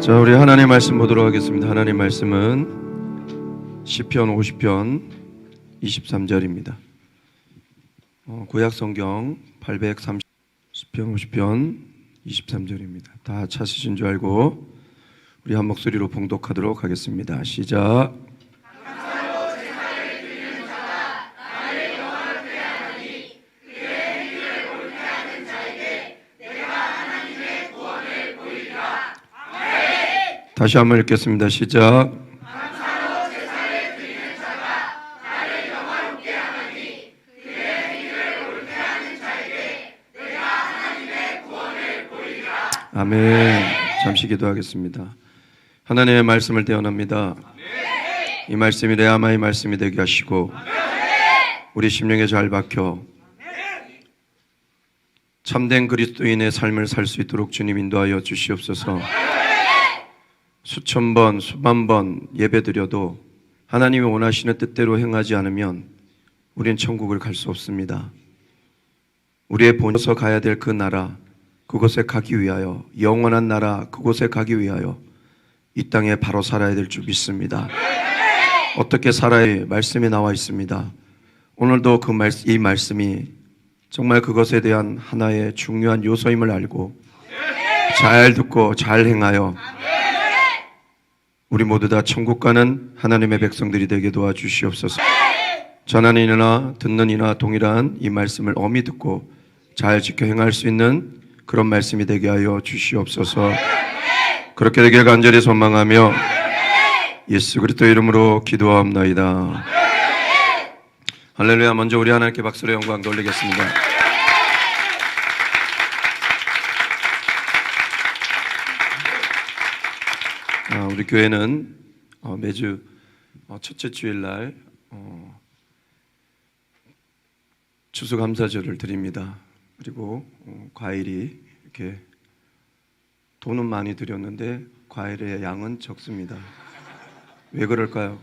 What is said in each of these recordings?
자, 우리 하나님 말씀 보도록 하겠습니다. 하나님 말씀은 시편 50편 23절입니다. 어, 구약 성경 830 시편 50편 23절입니다. 다 찾으신 줄 알고 우리 한 목소리로 봉독하도록 하겠습니다. 시작. 다시 한번 읽겠습니다. 시작. 아멘. 잠시 기도하겠습니다. 하나님의 말씀을 대언합니다. 이 말씀이 레아마의 말씀이 되게 하시고 우리 심령에 잘 박혀 참된 그리스도인의 삶을 살 수 있도록 주님 인도하여 주시옵소서. 수천 번, 수만 번 예배드려도 하나님이 원하시는 뜻대로 행하지 않으면 우리는 천국을 갈 수 없습니다. 우리의 본서 가야 될 그 나라, 그곳에 가기 위하여 영원한 나라, 그곳에 가기 위하여 이 땅에 바로 살아야 될 줄 믿습니다. 어떻게 살아야 말씀이 나와 있습니다. 오늘도 그 말, 이 말씀이 정말 그것에 대한 하나의 중요한 요소임을 알고 잘 듣고 잘 행하여 우리 모두 다 천국 가는 하나님의 백성들이 되게 도와주시옵소서. 전하는 이나 듣는 이나 동일한 이 말씀을 엄히 듣고 잘 지켜 행할 수 있는 그런 말씀이 되게 하여 주시옵소서. 그렇게 되길 간절히 소망하며 예수 그리스도 이름으로 기도하옵나이다. 할렐루야. 먼저 우리 하나님께 박수로 영광 돌리겠습니다. 아, 우리 교회는 어, 매주 어, 첫째 주일날 어, 추수감사절을 드립니다. 그리고 어, 과일이 이렇게 돈은 많이 드렸는데 과일의 양은 적습니다. 왜 그럴까요?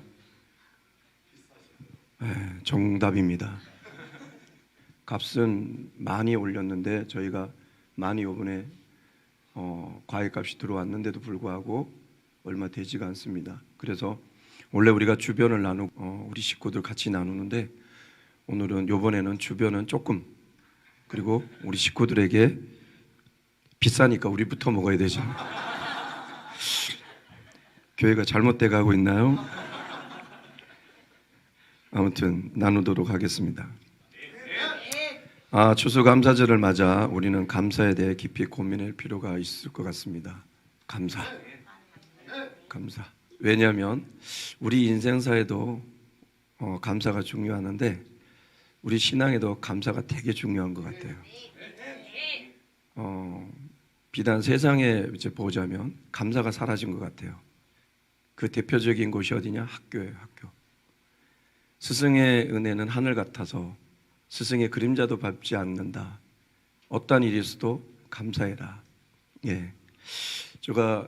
네, 정답입니다. 값은 많이 올렸는데 저희가 많이 이번에 어, 과일값이 들어왔는데도 불구하고 얼마 되지가 않습니다. 그래서 원래 우리가 주변을 나누 어, 우리 식구들 같이 나누는데 오늘은 요번에는 주변은 조금 그리고 우리 식구들에게 비싸니까 우리부터 먹어야 되죠. 교회가 잘못돼 가고 있나요? 아무튼 나누도록 하겠습니다. 아, 추수감사절을 맞아 우리는 감사에 대해 깊이 고민할 필요가 있을 것 같습니다. 감사. 감사. 왜냐하면 우리 인생사에도 어, 감사가 중요하는데 우리 신앙에도 감사가 되게 중요한 것 같아요. 어, 비단 세상에 이제 보자면 감사가 사라진 것 같아요. 그 대표적인 곳이 어디냐? 학교예요, 학교. 스승의 은혜는 하늘 같아서 스승의 그림자도 밟지 않는다. 어떠한 일이 있어도 감사해라. 예. 제가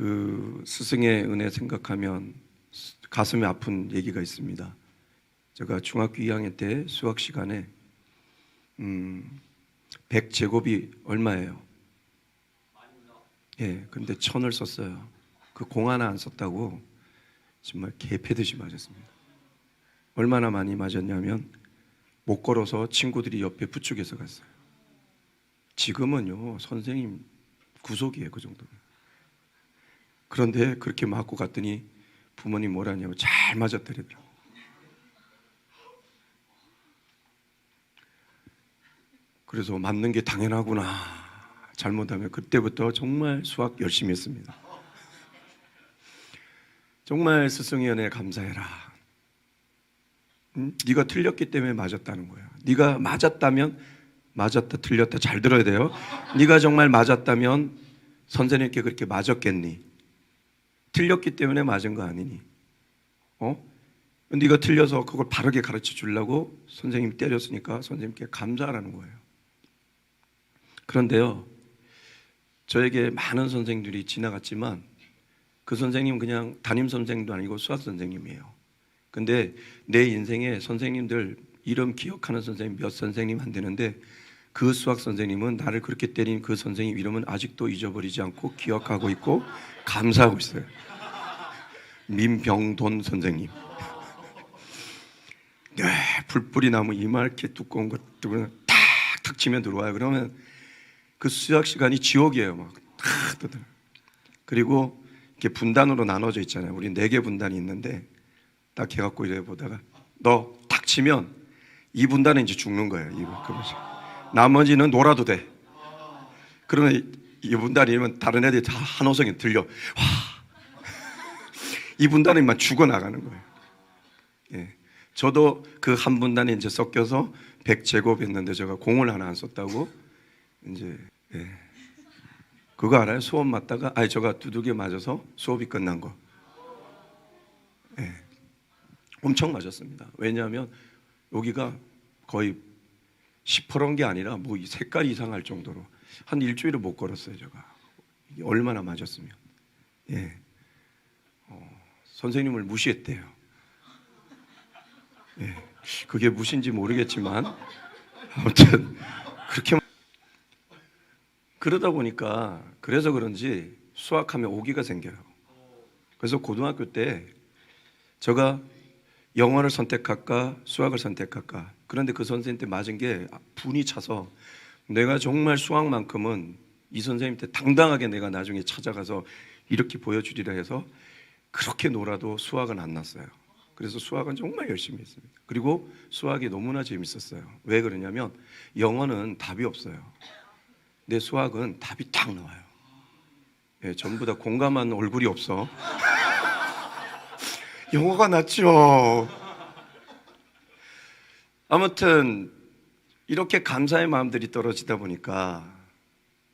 그 스승의 은혜 생각하면 가슴이 아픈 얘기가 있습니다. 제가 중학교 2학년 때 수학 시간에 음, 100제곱이 얼마예요? 예, 근데 천을 썼어요. 그 공 하나 안 썼다고 정말 개패듯이 맞았습니다. 얼마나 많이 맞았냐면 못 걸어서 친구들이 옆에 부축해서 갔어요. 지금은요 선생님 구속이에요 그 정도면. 그런데 그렇게 맞고 갔더니 부모님 뭐라냐고 잘 맞았더라고요. 그래서 맞는 게 당연하구나. 잘못하면 그때부터 정말 수학 열심히 했습니다. 정말 은혜 감사해라. 응? 네가 틀렸기 때문에 맞았다는 거야. 네가 맞았다면 맞았다 틀렸다 잘 들어야 돼요. 네가 정말 맞았다면 선생님께 그렇게 맞았겠니? 틀렸기 때문에 맞은 거 아니니? 어? 네가 틀려서 그걸 바르게 가르쳐 주려고 선생님이 때렸으니까 선생님께 감사하라는 거예요. 그런데요, 저에게 많은 선생님들이 지나갔지만 그 선생님 그냥 담임 선생도 아니고 수학 선생님이에요. 근데 내 인생에 선생님들 이름 기억하는 선생님 몇 선생님 안 되는데 그 수학 선생님은 나를 그렇게 때린 그 선생님 이름은 아직도 잊어버리지 않고 기억하고 있고 감사하고 있어요. 민병돈 선생님. 네, 불뿌리 나무 이만하게 두꺼운 것 그냥 탁탁 치면 들어와요. 그러면 그 수학 시간이 지옥이에요. 막탁 뜯어. 그리고 이렇게 분단으로 나눠져 있잖아요. 우리 네 개 분단이 있는데 딱 해갖고 이래 보다가 너 탁 치면 이 분단은 이제 죽는 거예요. 그러지. 나머지는 놀아도 돼. 그러면 이- 이 분단이면 다른 애들이 다 한호성이 들려. 와. 이 분단이만 죽어 나가는 거예요. 예. 저도 그 한 분단에 이제 섞여서 100제곱 했는데 제가 공을 하나 안 썼다고 이제 예. 그거 알아요? 수업 맞다가 아니 제가 두둑이 맞아서 수업이 끝난 거. 예. 엄청 맞았습니다. 왜냐하면 여기가 거의 시퍼런 게 아니라 뭐이 색깔이 이상할 정도로 한 일주일을 못 걸었어요, 제가. 얼마나 맞았으면. 예. 어, 선생님을 무시했대요. 예. 그게 무신지 모르겠지만 아무튼 그렇게 그러다 보니까 그래서 그런지 수학하면 오기가 생겨요. 그래서 고등학교 때 제가 영어를 선택할까 수학을 선택할까 그런데 그 선생님한테 맞은 게 분이 차서 내가 정말 수학만큼은 이 선생님한테 당당하게 내가 나중에 찾아가서 이렇게 보여주리라 해서 그렇게 놀아도 수학은 안 났어요. 그래서 수학은 정말 열심히 했습니다. 그리고 수학이 너무나 재밌었어요. 왜 그러냐면 영어는 답이 없어요. 내 수학은 답이 딱 나와요. 예, 전부 다 공감한 얼굴이 없어. 영어가 낫죠. 아무튼 이렇게 감사의 마음들이 떨어지다 보니까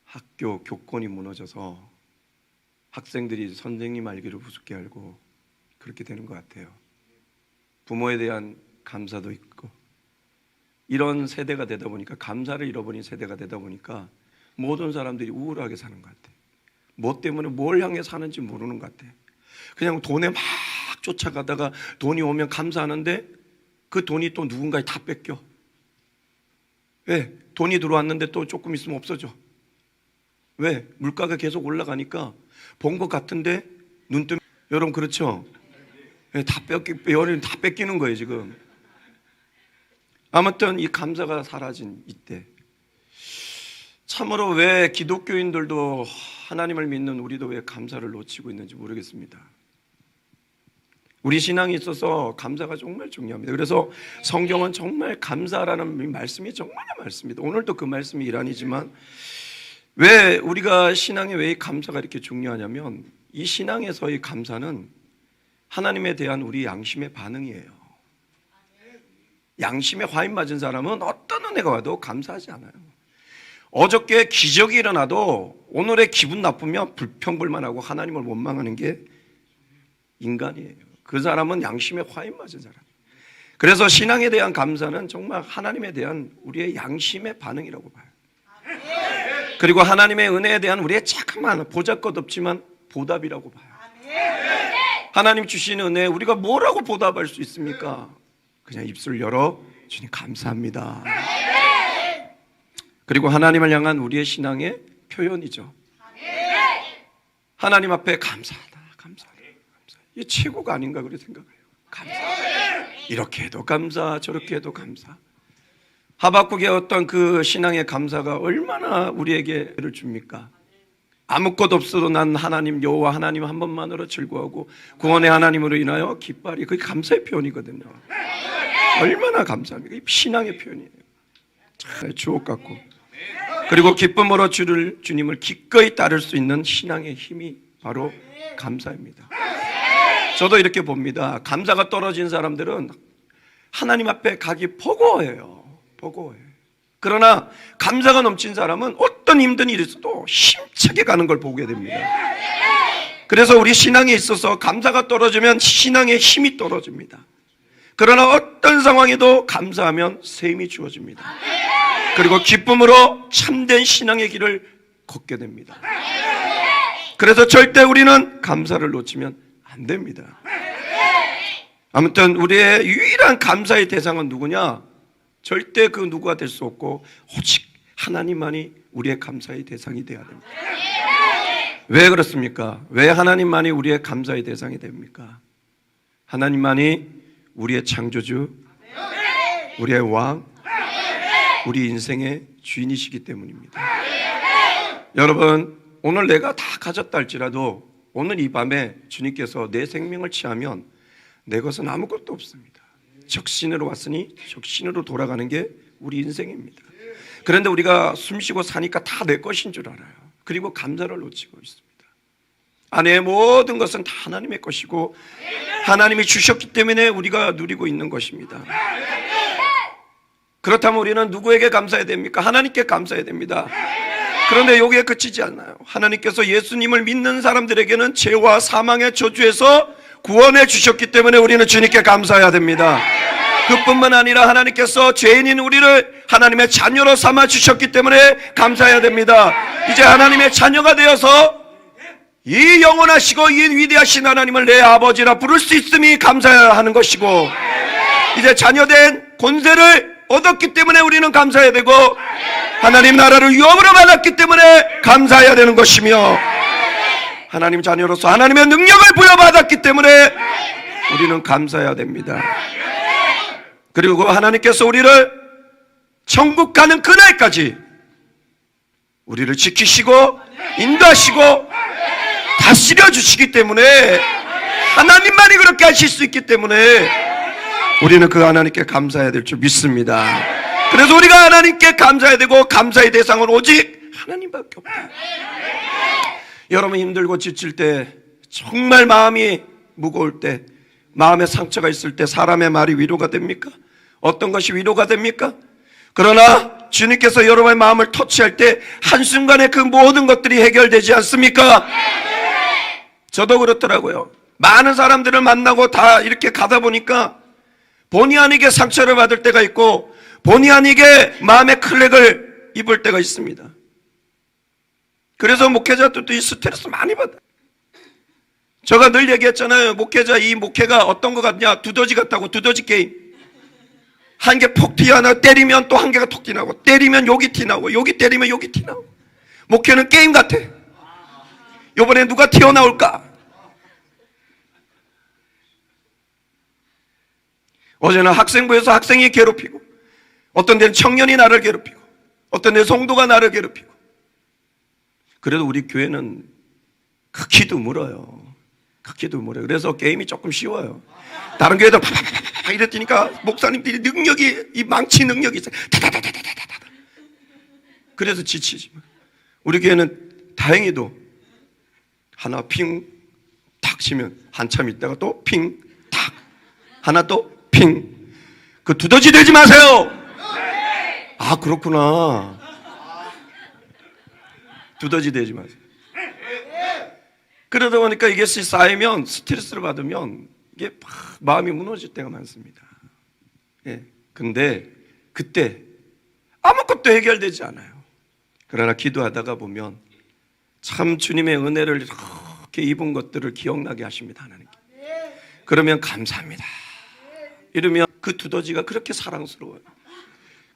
학교 교권이 무너져서 학생들이 선생님 알기를 우습게 알고 그렇게 되는 것 같아요. 부모에 대한 감사도 있고 이런 세대가 되다 보니까 감사를 잃어버린 세대가 되다 보니까 모든 사람들이 우울하게 사는 것 같아. 뭐 때문에 뭘 향해 사는지 모르는 것 같아. 그냥 돈에 막 쫓아가다가 돈이 오면 감사하는데 그 돈이 또 누군가에 다 뺏겨. 왜? 돈이 들어왔는데 또 조금 있으면 없어져. 왜? 물가가 계속 올라가니까 본 것 같은데 눈 뜨면 여러분 그렇죠? 예, 다 뺏기, 여러분 다 뺏기는 거예요 지금. 아무튼 이 감사가 사라진 이때 참으로 왜 기독교인들도 하나님을 믿는 우리도 왜 감사를 놓치고 있는지 모르겠습니다. 우리 신앙에 있어서 감사가 정말 중요합니다. 그래서 성경은 정말 감사라는 말씀이 정말 많습니다. 오늘도 그 말씀이 일환이지만 왜 우리가 신앙에 왜이 감사가 이렇게 중요하냐면 이 신앙에서의 감사는 하나님에 대한 우리 양심의 반응이에요. 양심에 화인 맞은 사람은 어떤 은혜가 와도 감사하지 않아요. 어저께 기적이 일어나도 오늘의 기분 나쁘면 불평불만하고 하나님을 원망하는 게 인간이에요. 그 사람은 양심에 화인 맞은 사람. 그래서 신앙에 대한 감사는 정말 하나님에 대한 우리의 양심의 반응이라고 봐요. 그리고 하나님의 은혜에 대한 우리의 자그마한 보잘것 없지만 보답이라고 봐요. 하나님 주신 은혜 우리가 뭐라고 보답할 수 있습니까? 그냥 입술 열어 주님 감사합니다. 그리고 하나님을 향한 우리의 신앙의 표현이죠. 하나님 앞에 감사하다, 감사하다, 감사. 이게 최고가 아닌가 그렇게 생각해요. 감사. 이렇게 해도 감사, 저렇게 해도 감사. 하박국의 어떤 그 신앙의 감사가 얼마나 우리에게 를 줍니까? 아무것 없어도 난 하나님 여호와 하나님 한 번만으로 즐거워하고 구원의 하나님으로 인하여 기뻐하리. 그게 감사의 표현이거든요. 얼마나 감사합니까? 이 신앙의 표현이에요. 참 주옥 같고. 그리고 기쁨으로 주를 주님을 기꺼이 따를 수 있는 신앙의 힘이 바로 감사입니다. 저도 이렇게 봅니다. 감사가 떨어진 사람들은 하나님 앞에 가기 버거워해요. 버거워해. 그러나 감사가 넘친 사람은 어떤 힘든 일이 있어도 힘차게 가는 걸 보게 됩니다. 그래서 우리 신앙에 있어서 감사가 떨어지면 신앙의 힘이 떨어집니다. 그러나 어떤 상황에도 감사하면 셈이 주어집니다. 그리고 기쁨으로 참된 신앙의 길을 걷게 됩니다. 그래서 절대 우리는 감사를 놓치면 안 됩니다. 아무튼 우리의 유일한 감사의 대상은 누구냐? 절대 그 누구가 될 수 없고 오직 하나님만이 우리의 감사의 대상이 되어야 됩니다. 왜 그렇습니까? 왜 하나님만이 우리의 감사의 대상이 됩니까? 하나님만이 우리의 창조주, 우리의 왕, 우리 인생의 주인이시기 때문입니다. 여러분, 오늘 내가 다 가졌다 할지라도 오늘 이 밤에 주님께서 내 생명을 취하면 내 것은 아무것도 없습니다. 적신으로 왔으니 적신으로 돌아가는 게 우리 인생입니다. 그런데 우리가 숨 쉬고 사니까 다 내 것인 줄 알아요. 그리고 감사를 놓치고 있습니다. 아내의 모든 것은 다 하나님의 것이고 하나님이 주셨기 때문에 우리가 누리고 있는 것입니다. 그렇다면 우리는 누구에게 감사해야 됩니까? 하나님께 감사해야 됩니다. 그런데 여기에 그치지 않나요? 하나님께서 예수님을 믿는 사람들에게는 죄와 사망의 저주에서 구원해 주셨기 때문에 우리는 주님께 감사해야 됩니다. 그뿐만 아니라 하나님께서 죄인인 우리를 하나님의 자녀로 삼아 주셨기 때문에 감사해야 됩니다. 이제 하나님의 자녀가 되어서 이 영원하시고 이 위대하신 하나님을 내 아버지라 부를 수 있음이 감사해야 하는 것이고 이제 자녀된 권세를 얻었기 때문에 우리는 감사해야 되고 하나님 나라를 유업으로 받았기 때문에 감사해야 되는 것이며 하나님 자녀로서 하나님의 능력을 부여받았기 때문에 우리는 감사해야 됩니다. 그리고 하나님께서 우리를 천국 가는 그날까지 우리를 지키시고 인도하시고 다스려 주시기 때문에 하나님만이 그렇게 하실 수 있기 때문에 우리는 그 하나님께 감사해야 될 줄 믿습니다. 그래서 우리가 하나님께 감사해야 되고 감사의 대상은 오직 하나님밖에 없다. 여러분 힘들고 지칠 때 정말 마음이 무거울 때 마음에 상처가 있을 때 사람의 말이 위로가 됩니까? 어떤 것이 위로가 됩니까? 그러나 주님께서 여러분의 마음을 터치할 때 한순간에 그 모든 것들이 해결되지 않습니까? 저도 그렇더라고요. 많은 사람들을 만나고 다 이렇게 가다 보니까 본의 아니게 상처를 받을 때가 있고 본의 아니게 마음의 클렉을 입을 때가 있습니다. 그래서 목회자들도 이 스트레스 많이 받아. 제가 늘 얘기했잖아요. 목회자 이 목회가 어떤 것 같냐? 두더지 같다고 두더지 게임. 한 개 폭 튀어나와 때리면 또 한 개가 톡 튀나고 때리면 여기 튀나고 여기 때리면 여기 튀나고 목회는 게임 같아. 요번에 누가 튀어나올까? 어제는 학생부에서 학생이 괴롭히고 어떤 데는 청년이 나를 괴롭히고 어떤 데는 성도가 나를 괴롭히고 그래도 우리 교회는 극히 드물어요. 극히 드물어요. 그래서 게임이 조금 쉬워요. 다른 교회들 파파파파 이랬으니까 목사님들이 능력이 이 망치 능력이 있어요. 다다다다다다다. 그래서 지치지. 우리 교회는 다행히도 하나 핑 탁 치면 한참 있다가 또 핑 탁 하나 또 핑. 그 두더지 되지 마세요. 아 그렇구나. 두더지 되지 마세요. 그러다 보니까 이게 쌓이면 스트레스를 받으면 이게 막 마음이 무너질 때가 많습니다. 예. 근데 그때 아무것도 해결되지 않아요. 그러나 기도하다가 보면 참 주님의 은혜를 이렇게 입은 것들을 기억나게 하십니다. 하나님. 그러면 감사합니다. 이러면 그 두더지가 그렇게 사랑스러워요.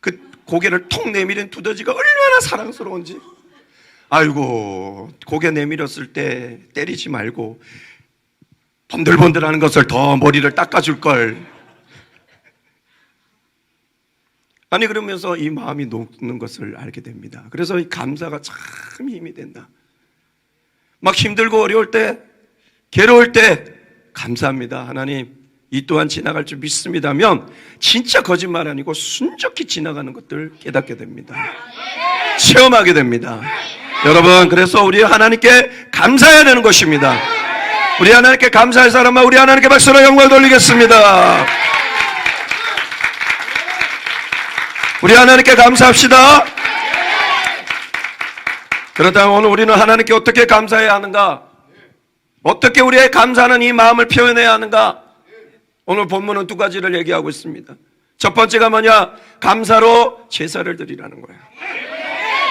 그 고개를 톡 내밀은 두더지가 얼마나 사랑스러운지. 아이고 고개 내밀었을 때 때리지 말고 번들번들 하는 것을 더 머리를 닦아줄 걸. 아니 그러면서 이 마음이 녹는 것을 알게 됩니다. 그래서 이 감사가 참 힘이 된다. 막 힘들고 어려울 때, 괴로울 때 감사합니다. 하나님 이 또한 지나갈 줄 믿습니다면 진짜 거짓말 아니고 순적히 지나가는 것들 깨닫게 됩니다. 체험하게 됩니다. 여러분 그래서 우리 하나님께 감사해야 되는 것입니다. 우리 하나님께 감사할 사람은 우리 하나님께 박수로 영광 돌리겠습니다. 우리 하나님께 감사합시다. 그렇다면 오늘 우리는 하나님께 어떻게 감사해야 하는가? 어떻게 우리의 감사하는 이 마음을 표현해야 하는가? 오늘 본문은 두 가지를 얘기하고 있습니다. 첫 번째가 뭐냐? 감사로 제사를 드리라는 거예요.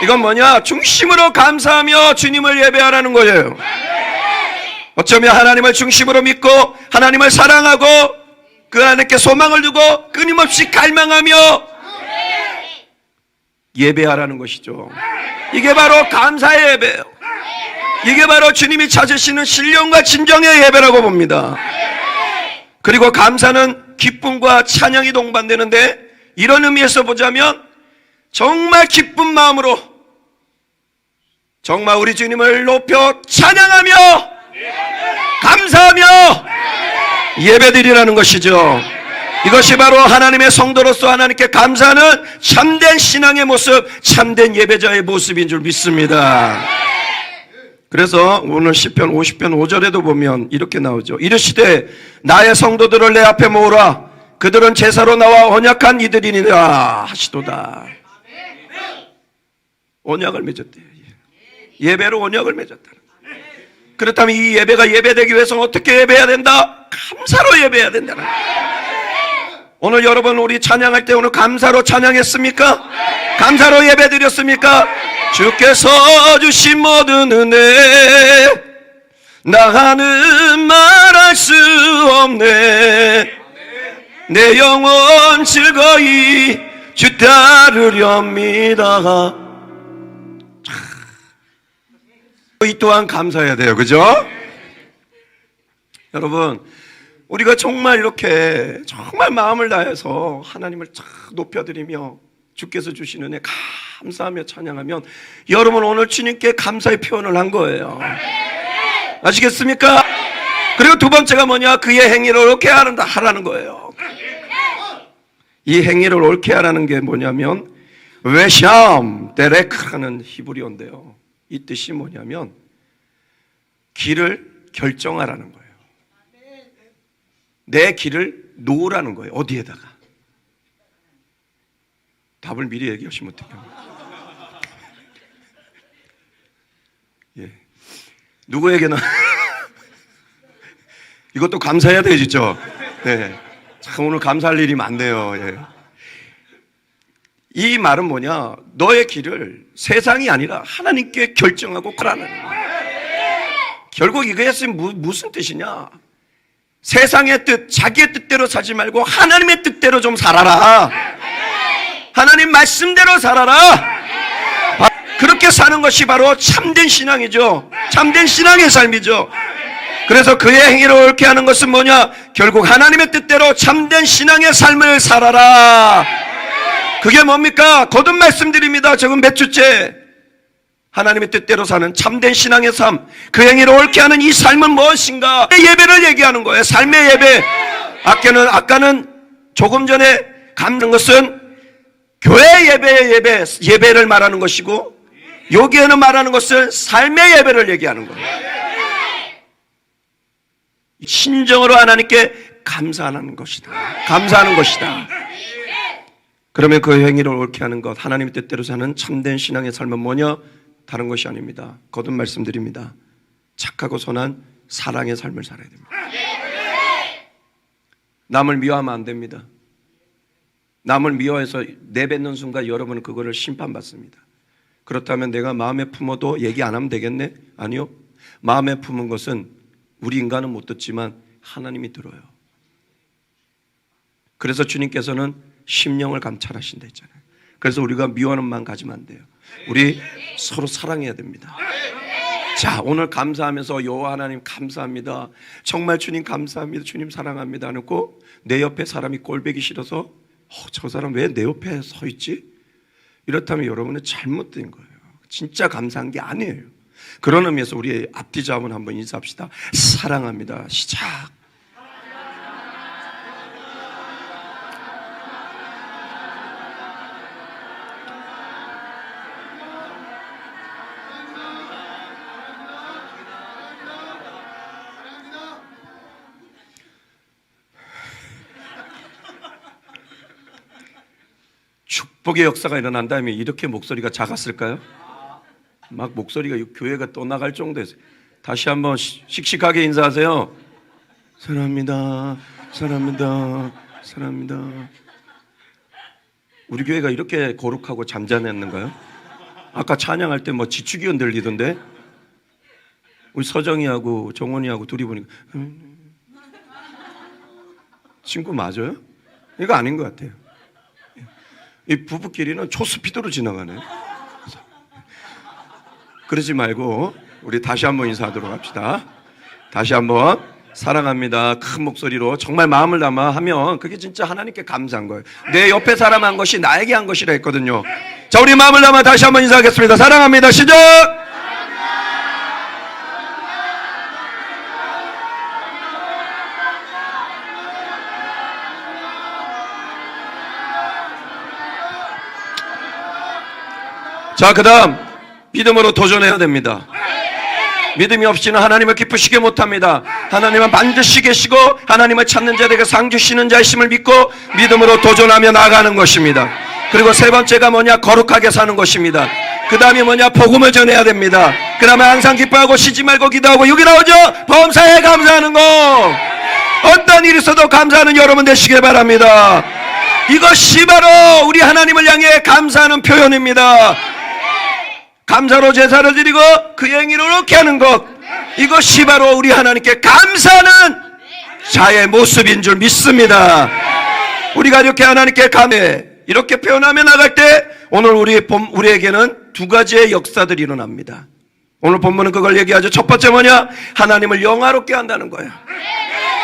이건 뭐냐? 중심으로 감사하며 주님을 예배하라는 거예요. 어쩌면 하나님을 중심으로 믿고 하나님을 사랑하고 그 하나님께 소망을 두고 끊임없이 갈망하며 예배하라는 것이죠. 이게 바로 감사의 예배예요. 이게 바로 주님이 찾으시는 신령과 진정의 예배라고 봅니다. 그리고 감사는 기쁨과 찬양이 동반되는데 이런 의미에서 보자면 정말 기쁜 마음으로 정말 우리 주님을 높여 찬양하며 감사하며 예배드리라는 것이죠. 이것이 바로 하나님의 성도로서 하나님께 감사하는 참된 신앙의 모습, 참된 예배자의 모습인 줄 믿습니다. 그래서 오늘 시편 50편 5절에도 보면 이렇게 나오죠. 이르시되 나의 성도들을 내 앞에 모으라. 그들은 제사로 나와 언약한 이들이니라 하시도다. 언약을 맺었대요. 예배로 언약을 맺었다. 그렇다면 이 예배가 예배되기 위해서 어떻게 예배해야 된다? 감사로 예배해야 거예요. 오늘 여러분 우리 찬양할 때 오늘 감사로 찬양했습니까? 감사로 예배드렸습니까? 주께서 주신 모든 은혜 나는 말할 수 없네. 내 영혼 즐거이 주 따르렵니다. 이 또한 감사해야 돼요. 그죠? 여러분 우리가 정말 이렇게 정말 마음을 다해서 하나님을 쫙 높여드리며 주께서 주신 은혜 감사하며 찬양하면 여러분 오늘 주님께 감사의 표현을 한 거예요. 아시겠습니까? 그리고 두 번째가 뭐냐? 그의 행위를 옳게 하는다 하라는 거예요. 이 행위를 옳게 하라는 게 뭐냐면 외샴 데레크라는 히브리어인데요. 이 뜻이 뭐냐면 길을 결정하라는 거예요. 내 길을 놓으라는 거예요. 어디에다가? 답을 미리 얘기하시면 어떡해요? 예. 누구에게나 이것도 감사해야 되죠. 네. 참 오늘 감사할 일이 많네요. 예. 이 말은 뭐냐? 너의 길을 세상이 아니라 하나님께 결정하고 가라는. 결국 이것이 무- 무슨 뜻이냐? 세상의 뜻, 자기의 뜻대로 살지 말고 하나님의 뜻대로 좀 살아라. 하나님 말씀대로 살아라. 바- 그렇게 사는 것이 바로 참된 신앙이죠. 참된 신앙의 삶이죠. 그래서 그의 행위를 옳게 하는 것은 뭐냐? 결국 하나님의 뜻대로 참된 신앙의 삶을 살아라. 그게 뭡니까? 거듭 말씀드립니다. 지금 몇 주째. 하나님의 뜻대로 사는 참된 신앙의 삶, 그 행위를 옳게 하는 이 삶은 무엇인가? 예배를 얘기하는 거예요. 삶의 예배. 아까는, 아까는 조금 전에 감는 것은 교회 예배의 예배, 예배를 말하는 것이고, 여기에는 말하는 것은 삶의 예배를 얘기하는 거예요. 신정으로 하나님께 감사하는 것이다. 감사하는 것이다. 그러면 그 행위를 옳게 하는 것, 하나님의 뜻대로 사는 참된 신앙의 삶은 뭐냐? 다른 것이 아닙니다. 거듭 말씀드립니다. 착하고 선한 사랑의 삶을 살아야 됩니다. 남을 미워하면 안 됩니다. 남을 미워해서 내뱉는 순간 여러분은 그거를 심판받습니다. 그렇다면 내가 마음에 품어도 얘기 안 하면 되겠네? 아니요. 마음에 품은 것은 우리 인간은 못 듣지만 하나님이 들어요. 그래서 주님께서는 심령을 감찰하신다 했잖아요. 그래서 우리가 미워하는 마음 가지면 안 돼요. 우리 서로 사랑해야 됩니다. 자, 오늘 감사하면서 여호와 하나님 감사합니다. 정말 주님 감사합니다. 주님 사랑합니다. 하고 내 옆에 사람이 꼴배기 싫어서 어, 저 사람 왜 내 옆에 서 있지? 이렇다면 여러분은 잘못된 거예요. 진짜 감사한 게 아니에요. 그런 의미에서 우리 앞뒤 잡은 한번 인사합시다. 사랑합니다. 시작. 축복의 역사가 일어난 다음에 이렇게 목소리가 작았을까요? 막 목소리가 이 교회가 또 나갈 정도였어요. 다시 한번 시- 씩씩하게 인사하세요. 사랑합니다. 사랑합니다. 사랑합니다. 우리 교회가 이렇게 거룩하고 잠잠했는가요? 아까 찬양할 때 뭐 지축이 흔들리던데 우리 서정이하고 정원이하고 둘이 보니까 음, 친구 맞아요? 이거 아닌 것 같아요. 이 부부끼리는 초스피드로 지나가네. 그러지 말고 우리 다시 한번 인사하도록 합시다. 다시 한번 사랑합니다. 큰 목소리로 정말 마음을 담아 하면 그게 진짜 하나님께 감사한 거예요. 내 옆에 사람 한 것이 나에게 한 것이라 했거든요. 자, 우리 마음을 담아 다시 한번 인사하겠습니다. 사랑합니다. 시작! 자, 그 다음, 믿음으로 도전해야 됩니다. 믿음이 없이는 하나님을 기쁘시게 못합니다. 하나님은 반드시 계시고 하나님을 찾는 자들에게 상 주시는 자이심을 믿고 믿음으로 도전하며 나가는 것입니다. 그리고 세 번째가 뭐냐? 거룩하게 사는 것입니다. 그 다음이 뭐냐? 복음을 전해야 됩니다. 그 다음에 항상 기뻐하고 쉬지 말고 기도하고 여기 나오죠? 범사에 감사하는 거. 어떤 일이 있어도 감사하는 여러분 되시길 바랍니다. 이것이 바로 우리 하나님을 향해 감사하는 표현입니다. 감사로 제사를 드리고 그 행위를 이렇게 하는 것 이것이 바로 우리 하나님께 감사하는 자의 모습인 줄 믿습니다. 우리가 이렇게 하나님께 감해 이렇게 표현하며 나갈 때 오늘 우리 본- 우리에게는 두 가지의 역사들이 일어납니다. 오늘 본문은 그걸 얘기하죠. 첫 번째 뭐냐? 하나님을 영화롭게 한다는 거예요.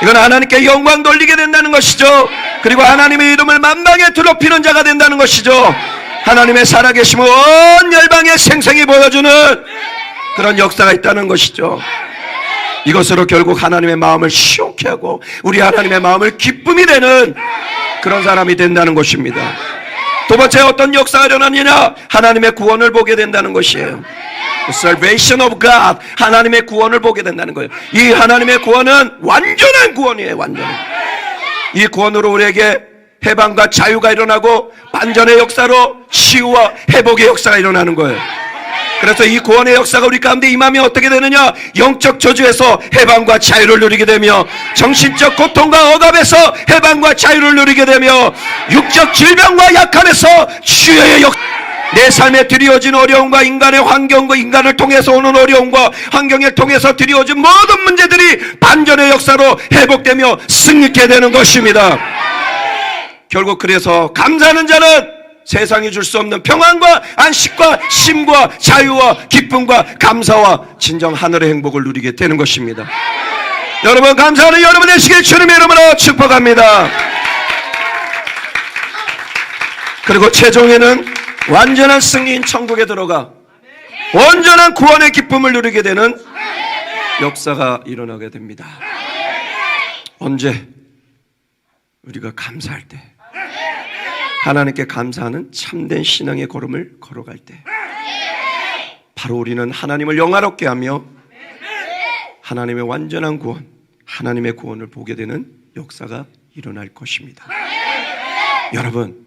이건 하나님께 영광 돌리게 된다는 것이죠. 그리고 하나님의 이름을 만방에 드높이는 자가 된다는 것이죠. 하나님의 살아계심을 온 열방에 생생히 보여주는 그런 역사가 있다는 것이죠. 이것으로 결국 하나님의 마음을 시원케 하고 우리 하나님의 마음을 기쁨이 되는 그런 사람이 된다는 것입니다. 두 번째 어떤 역사가 일어나느냐? 하나님의 구원을 보게 된다는 것이에요. Salvation of God. 하나님의 구원을 보게 된다는 거예요. 이 하나님의 구원은 완전한 구원이에요. 완전. 이 구원으로 우리에게 해방과 자유가 일어나고 반전의 역사로 치유와 회복의 역사가 일어나는 거예요. 그래서 이 구원의 역사가 우리 가운데 임하면 어떻게 되느냐? 영적 저주에서 해방과 자유를 누리게 되며 정신적 고통과 억압에서 해방과 자유를 누리게 되며 육적 질병과 약함에서 치유의 역 내 삶에 드리워진 어려움과 인간의 환경과 인간을 통해서 오는 어려움과 환경을 통해서 드리워진 모든 문제들이 반전의 역사로 회복되며 승리케 되는 것입니다. 결국 그래서 감사하는 자는 세상이 줄 수 없는 평안과 안식과 쉼과 자유와 기쁨과 감사와 진정 하늘의 행복을 누리게 되는 것입니다. 여러분 감사하는 여러분 되시길 주님의 이름으로 축복합니다. 그리고 최종에는 완전한 승리인 천국에 들어가 온전한 구원의 기쁨을 누리게 되는 역사가 일어나게 됩니다. 언제 우리가 감사할 때 하나님께 감사하는 참된 신앙의 걸음을 걸어갈 때 바로 우리는 하나님을 영화롭게 하며 하나님의 완전한 구원, 하나님의 구원을 보게 되는 역사가 일어날 것입니다. 여러분,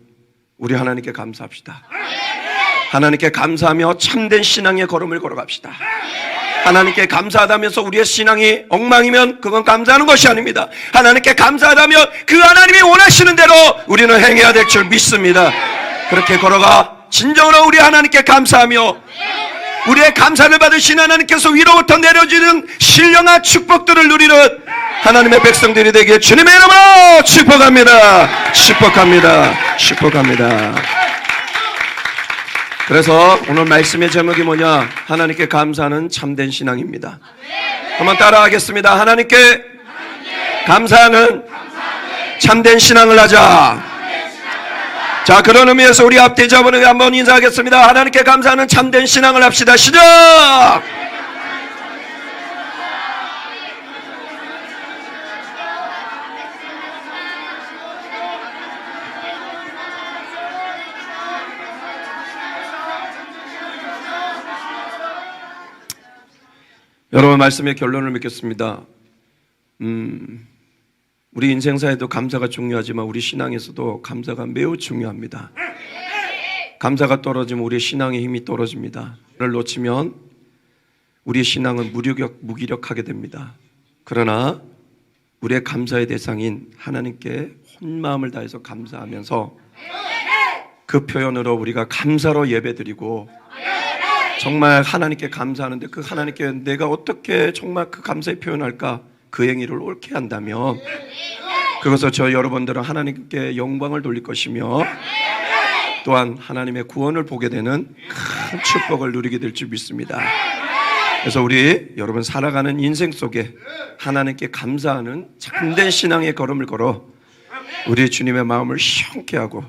우리 하나님께 감사합시다. 하나님께 감사하며 참된 신앙의 걸음을 걸어갑시다. 하나님께 감사하다면서 우리의 신앙이 엉망이면 그건 감사하는 것이 아닙니다. 하나님께 감사하다면 그 하나님이 원하시는 대로 우리는 행해야 될 줄 믿습니다. 그렇게 걸어가 진정으로 우리 하나님께 감사하며 우리의 감사를 받으신 하나님께서 위로부터 내려지는 신령한 축복들을 누리는 하나님의 백성들이 되기에 주님의 이름으로 축복합니다. 축복합니다. 축복합니다. 그래서 오늘 말씀의 제목이 뭐냐? 하나님께 감사하는 참된 신앙입니다. 한번 따라하겠습니다. 하나님께 감사하는 참된 신앙을 하자. 자, 그런 의미에서 우리 앞대자분에게 한번 인사하겠습니다. 하나님께 감사하는 참된 신앙을 합시다. 시작! 여러분 말씀의 결론을 맺겠습니다. 음, 우리 인생사에도 감사가 중요하지만 우리 신앙에서도 감사가 매우 중요합니다. 감사가 떨어지면 우리의 신앙의 힘이 떨어집니다. 를 놓치면 우리의 신앙은 무력력, 무기력하게 됩니다. 그러나 우리의 감사의 대상인 하나님께 온 마음을 다해서 감사하면서 그 표현으로 우리가 감사로 예배드리고 정말 하나님께 감사하는데 그 하나님께 내가 어떻게 정말 그 감사의 표현할까 그 행위를 옳게 한다면 그것을 저 여러분들은 하나님께 영광을 돌릴 것이며 또한 하나님의 구원을 보게 되는 큰 축복을 누리게 될 줄 믿습니다. 그래서 우리 여러분 살아가는 인생 속에 하나님께 감사하는 참된 신앙의 걸음을 걸어 우리 주님의 마음을 시원케 하고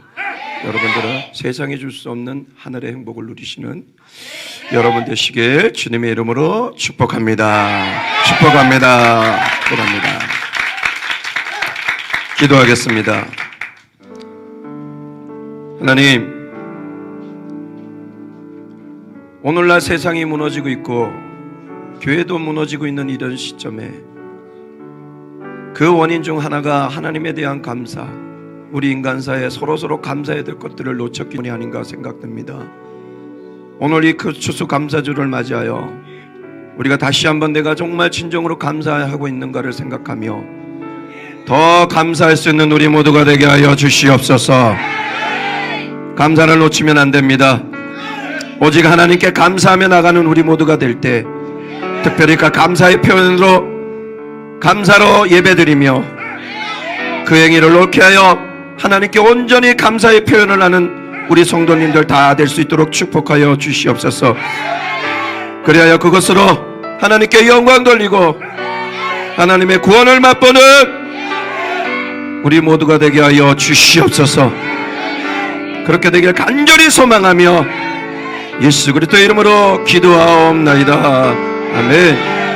여러분들은 세상에 줄 수 없는 하늘의 행복을 누리시는 여러분 되시길 주님의 이름으로 축복합니다. 축복합니다. 축복합니다. 기도하겠습니다. 하나님, 오늘날 세상이 무너지고 있고 교회도 무너지고 있는 이런 시점에 그 원인 중 하나가 하나님에 대한 감사, 우리 인간사에 서로서로 감사해야 될 것들을 놓쳤기 때문이 아닌가 생각됩니다. 오늘 이 그 추수 감사주를 맞이하여 우리가 다시 한번 내가 정말 진정으로 감사하고 있는가를 생각하며 더 감사할 수 있는 우리 모두가 되게 하여 주시옵소서. 감사를 놓치면 안 됩니다. 오직 하나님께 감사하며 나가는 우리 모두가 될 때 특별히 그 감사의 표현으로 감사로 예배드리며 그 행위를 옳게 하여 하나님께 온전히 감사의 표현을 하는 우리 성도님들 다 될 수 있도록 축복하여 주시옵소서. 그리하여 그것으로 하나님께 영광 돌리고 하나님의 구원을 맛보는 우리 모두가 되게 하여 주시옵소서. 그렇게 되길 간절히 소망하며 예수 그리스도 이름으로 기도하옵나이다. 아멘.